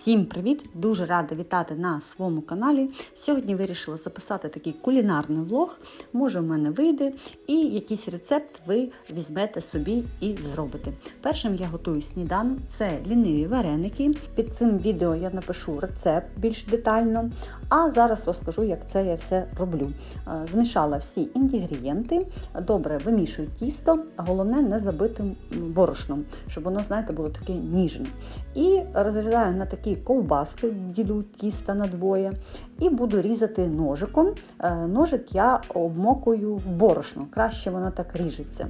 Всім привіт! Дуже рада вітати на своєму каналі. Сьогодні вирішила записати такий кулінарний влог. Може, в мене вийде, і якийсь рецепт ви візьмете собі і зробите. Першим я готую сніданок, це ліниві вареники. Під цим відео я напишу рецепт більш детально. А зараз розкажу, як це я все роблю. Е, Змішала всі інгредієнти, добре вимішую тісто, головне не забити борошном, щоб воно, знаєте, було таке ніжне. І розрізаю на такі ковбаски, ділю тіста на двоє, і буду різати ножиком. Е, Ножик я обмокую в борошно, краще воно так ріжеться.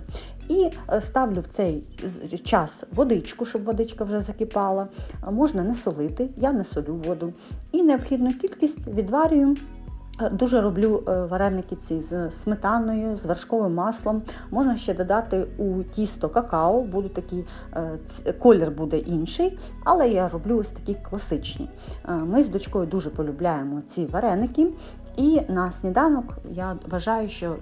І е, ставлю в цей час водичку, щоб водичка вже закипала. Е, Можна не солити, я не солю воду. І необхідну кількість відварюю. Е, Дуже роблю е, вареники ці з сметаною, з вершковим маслом. Можна ще додати у тісто какао, буде такий е, колір буде інший, але я роблю ось такі класичні. Ми з дочкою дуже полюбляємо ці вареники. І на сніданок я вважаю, що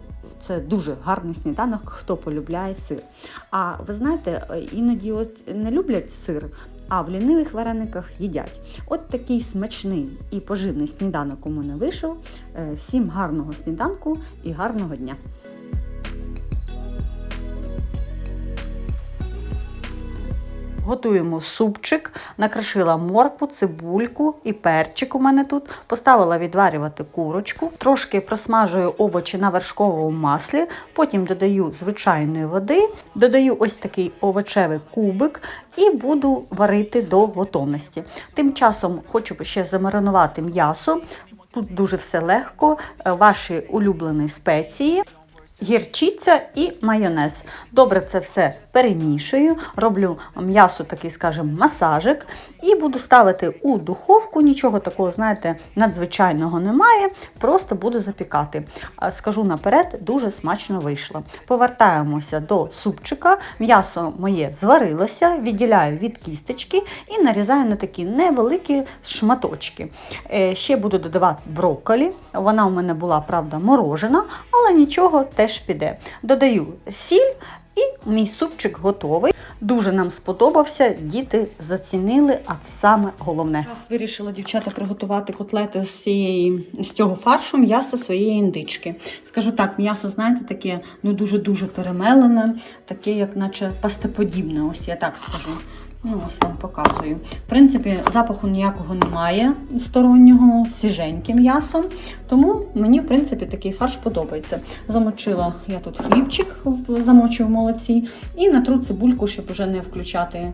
це дуже гарний сніданок, хто полюбляє сир. А ви знаєте, іноді от не люблять сир, а в лінивих варениках їдять. От такий смачний і поживний сніданок у мене вийшов. Е, Всім гарного сніданку і гарного дня! Готуємо супчик, накришила моркву, цибульку і перчик у мене тут. Поставила відварювати курочку, трошки просмажую овочі на вершковому маслі, потім додаю звичайної води, додаю ось такий овочевий кубик і буду варити до готовності. Тим часом хочу ще замаринувати м'ясо. Тут дуже все легко, Е, ваші улюблені спеції гірчиця і майонез. Добре це все перемішую, роблю м'ясо такий, скажімо, масажик і буду ставити у духовку. Нічого такого, знаєте, надзвичайного немає, просто буду запікати. Скажу наперед, дуже смачно вийшло. Повертаємося до супчика. М'ясо моє зварилося, відділяю від кісточки і нарізаю на такі невеликі шматочки. Е, Ще буду додавати брокколі. Вона у мене була, правда, морожена, але нічого теж піде. Додаю сіль і мій супчик готовий. Дуже нам сподобався, діти зацінили, а це саме головне. Вирішила дівчата приготувати котлети з, цієї, з цього фаршу м'яса своєї індички. Скажу так, м'ясо, знаєте, таке ну дуже-дуже перемелене, таке, як наче пастеподібне, ось я так скажу. Ну, ось вам показую. В принципі, запаху ніякого немає стороннього, свіженьке м'ясо. Тому мені, в принципі, такий фарш подобається. Замочила я тут хлібчик, в- замочую в молоці, і натру цибульку, щоб вже не включати е,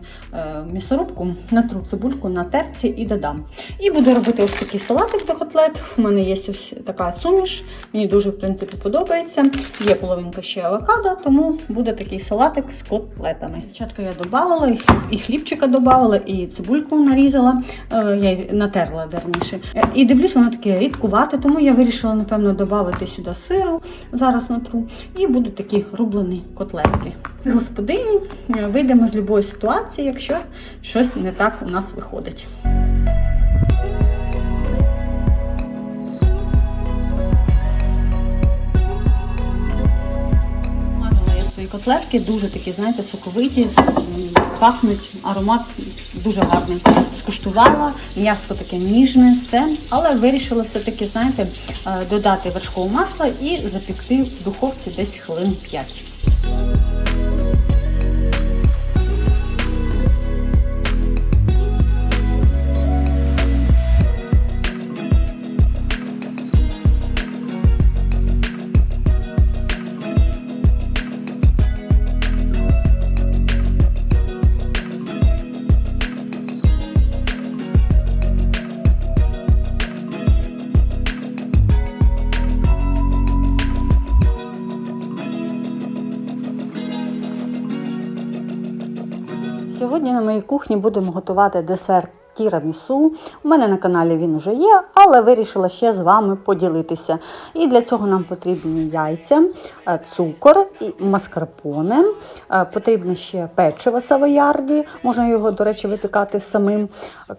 м'ясорубку, натру цибульку на терці і додам. І буду робити ось такий салатик до котлет. У мене є ось така суміш, мені дуже в принципі подобається. Є половинка ще авокадо, тому буде такий салатик з котлетами. Спочатку я додавала і хліб- і хлібчика додавала, і цибульку нарізала, е, я її натерла верніше. Е, І дивлюся, воно таке рідкувате, тому я вирішила, напевно, додати сюди сиру зараз натру. І будуть такі рублені котлетки. Господині, е, вийдемо з будь-якої ситуації, якщо щось не так у нас виходить. Свої котлетки, дуже такі, знаєте, соковиті, пахнуть, аромат дуже гарний. Скуштувала, м'ясо таке ніжне, все. Але вирішила все-таки, знаєте, е, додати вершкового масла і запікти в духовці десь хвилин 5. Сьогодні на моїй кухні будемо готувати десерт тірамісу. У мене на каналі він уже є, але вирішила ще з вами поділитися. І для цього нам потрібні яйця, е, цукор маскарпоне. Е, Потрібно ще печиво савоярді, можна його, до речі, випікати самим,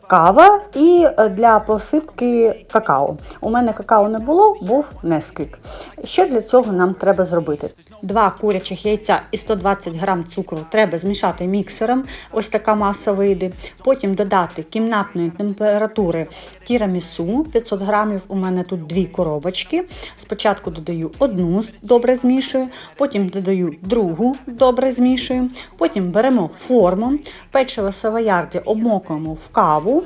кава і е, для посипки какао. У мене какао не було, був несквік. Що для цього нам треба зробити? Два курячих яйця і 120 грам цукру треба змішати міксером. Ось така маса вийде. Потім додати кімнатну кімнатної температури тірамісу 500 грамів. У мене тут дві коробочки. Спочатку додаю одну, добре змішую, потім додаю другу, добре змішую. Потім беремо форму, печиво савоярді обмокуємо в каву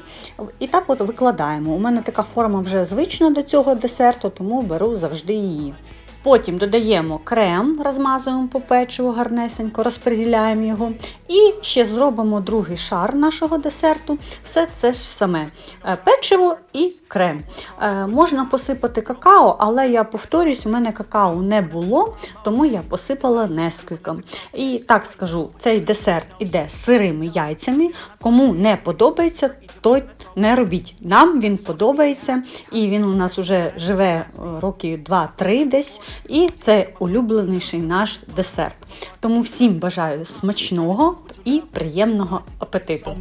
і так от викладаємо. У мене така форма вже звична до цього десерту, тому беру завжди її. Потім додаємо крем, розмазуємо по печиву гарнесенько, розподіляємо його. І ще зробимо другий шар нашого десерту. Все це ж саме е, печиво і крем. Е, Можна посипати какао, але я повторюсь, у мене какао не було, тому я посипала несквіком. І так скажу, цей десерт іде сирими яйцями. Кому не подобається, той не робіть. Нам він подобається, і він у нас вже живе е, роки 2-3 десь. І це улюбленіший наш десерт. Тому всім бажаю смачного і приємного апетиту.